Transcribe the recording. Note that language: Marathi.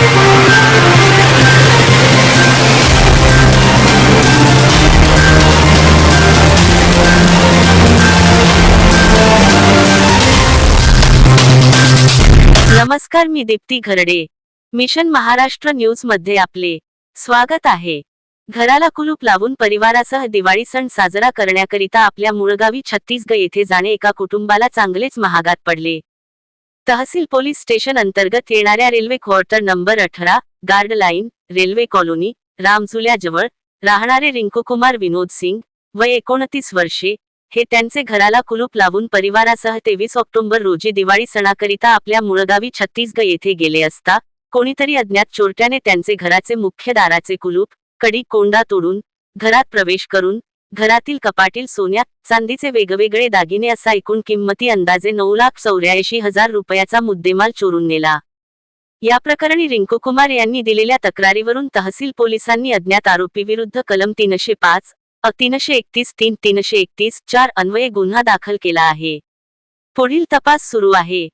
नमस्कार मी दीप्ती घरडे. मिशन महाराष्ट्र न्यूजमध्ये आपले स्वागत आहे. घराला कुलूप लावून परिवारासह दिवाळी सण साजरा करण्याकरिता आपल्या मूळगावी छत्तीसगड येथे जाणे एका कुटुंबाला चांगलेच महागात पडले. तहसील पोलीस स्टेशन अंतर्गत येणाऱ्या रेल्वे क्वार्टर नंबर अठरा गार्ड लाईन रेल्वे कॉलोनी रामझुल्याजवळ राहणारे रिंकूकुमार विनोद सिंग वय एकोणतीस वर्षे. हे त्यांचे घराला कुलूप लावून परिवारासह तेवीस ऑक्टोबर रोजी दिवाळी सणाकरिता आपल्या मुळगावी छत्तीसगड येथे गेले असता कोणीतरी अज्ञात चोरट्याने त्यांचे घराचे मुख्य दाराचे कुलूप कडी कोंडा तोडून घरात प्रवेश करून घरातील कपाटील सोन्या चांदीचे वेगवेगळे दागिने असा एकूण किंमती अंदाजे नऊ लाख चौऱ्याऐंशी हजार रुपयाचा मुद्देमाल चोरून नेला. या प्रकरणी रिंकू कुमार यांनी दिलेल्या तक्रारीवरून तहसील पोलिसांनी अज्ञात आरोपीविरुद्ध कलम तीनशे पाच तीनशे एकतीस तीन तीनशे एकतीस चार अन्वये गुन्हा दाखल केला आहे. पुढील तपास सुरू आहे.